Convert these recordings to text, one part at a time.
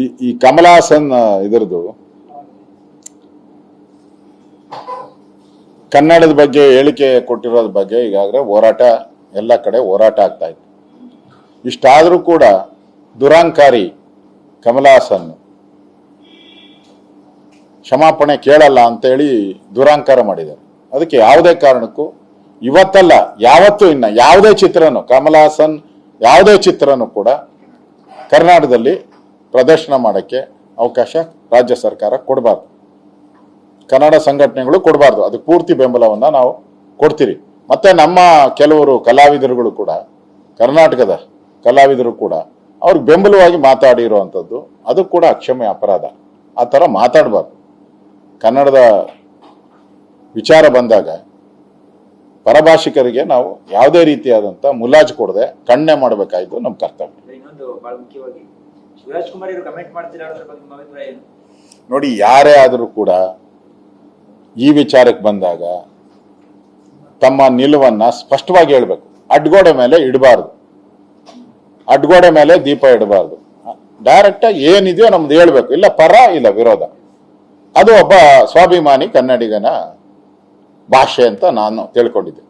ಈ ಈ ಕಮಲಾಸನ್ ಇದರದು ಕನ್ನಡದ ಬಗ್ಗೆ ಹೇಳಿಕೆ ಕೊಟ್ಟಿರೋದ್ರ ಬಗ್ಗೆ ಈಗಾಗಲೇ ಹೋರಾಟ, ಎಲ್ಲ ಕಡೆ ಹೋರಾಟ ಆಗ್ತಾ ಇತ್ತು. ಇಷ್ಟಾದರೂ ಕೂಡ ದುರಾಂಕಾರಿ ಕಮಲಾಸನ್ ಕ್ಷಮಾಪಣೆ ಕೇಳಲ್ಲ ಅಂತೇಳಿ ದುರಾಂಕಾರ ಮಾಡಿದ್ದಾರೆ. ಅದಕ್ಕೆ ಯಾವುದೇ ಕಾರಣಕ್ಕೂ ಇವತ್ತಲ್ಲ, ಯಾವತ್ತೂ ಇನ್ನ ಯಾವುದೇ ಚಿತ್ರನು, ಕಮಲಾಸನ್ ಯಾವುದೇ ಚಿತ್ರನು ಕೂಡ ಕರ್ನಾಟಕದಲ್ಲಿ ಪ್ರದರ್ಶನ ಮಾಡೋಕ್ಕೆ ಅವಕಾಶ ರಾಜ್ಯ ಸರ್ಕಾರ ಕೊಡಬಾರ್ದು. ಕನ್ನಡ ಸಂಘಟನೆಗಳು ಕೊಡಬಾರ್ದು. ಅದಕ್ಕೆ ಪೂರ್ತಿ ಬೆಂಬಲವನ್ನು ನಾವು ಕೊಡ್ತೀರಿ. ಮತ್ತು ನಮ್ಮ ಕೆಲವರು ಕಲಾವಿದರುಗಳು ಕೂಡ, ಕರ್ನಾಟಕದ ಕಲಾವಿದರು ಕೂಡ ಅವ್ರಿಗೆ ಬೆಂಬಲವಾಗಿ ಮಾತಾಡಿರುವಂಥದ್ದು ಅದು ಕೂಡ ಅಕ್ಷಮ್ಯ ಅಪರಾಧ. ಆ ಥರ ಮಾತಾಡಬಾರ್ದು. ಕನ್ನಡದ ವಿಚಾರ ಬಂದಾಗ ಪರಭಾಷಿಕರಿಗೆ ನಾವು ಯಾವುದೇ ರೀತಿಯಾದಂಥ ಮುಲಾಜ್ ಕೊಡದೆ ಕಣ್ಣೆ ಮಾಡಬೇಕಾಯಿತು ನಮ್ಮ ಕರ್ತವ್ಯ. ನೋಡಿ, ಯಾರೇ ಆದರೂ ಕೂಡ ಈ ವಿಚಾರಕ್ಕೆ ಬಂದಾಗ ತಮ್ಮ ನಿಲುವನ್ನ ಸ್ಪಷ್ಟವಾಗಿ ಹೇಳ್ಬೇಕು. ಅಡ್ಗೋಡೆ ಮೇಲೆ ಇಡಬಾರ್ದು. ಅಡ್ಗೋಡೆ ಮೇಲೆ ದೀಪ ಇಡಬಾರ್ದು. ಡೈರೆಕ್ಟ್ ಏನಿದೆಯೋ ನಮ್ದು ಹೇಳ್ಬೇಕು. ಇಲ್ಲ, ಪರ, ಇಲ್ಲ, ವಿರೋಧ. ಅದು ಒಬ್ಬ ಸ್ವಾಭಿಮಾನಿ ಕನ್ನಡಿಗನ ಭಾಷೆ ಅಂತ ನಾನು ತಿಳ್ಕೊಂಡಿದ್ದೆ.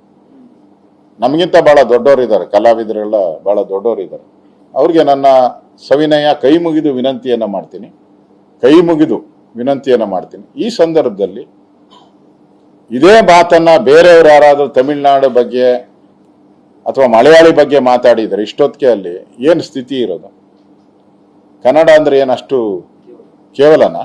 ನಮಗಿಂತ ಬಹಳ ದೊಡ್ಡವರಿದ್ದಾರೆ ಕಲಾವಿದರೆಲ್ಲ ಬಹಳ ದೊಡ್ಡವರಿದ್ದಾರೆ ಅವ್ರಿಗೆ ನನ್ನ ಸವಿನಯ ಕೈ ಮುಗಿದು ವಿನಂತಿಯನ್ನ ಮಾಡ್ತೀನಿ. ಕೈ ಮುಗಿದು ವಿನಂತಿಯನ್ನ ಮಾಡ್ತೀನಿ. ಈ ಸಂದರ್ಭದಲ್ಲಿ ಇದೇ ಮಾತನ್ನ ಬೇರೆಯವರು ಯಾರಾದರೂ ತಮಿಳ್ನಾಡು ಬಗ್ಗೆ ಅಥವಾ ಮಲಯಾಳಿ ಬಗ್ಗೆ ಮಾತಾಡಿದರೆ ಇಷ್ಟೊತ್ತಿಗೆ ಅಲ್ಲಿ ಏನು ಸ್ಥಿತಿ ಇರೋದು? ಕನ್ನಡ ಅಂದರೆ ಏನಷ್ಟು ಕೇವಲನಾ?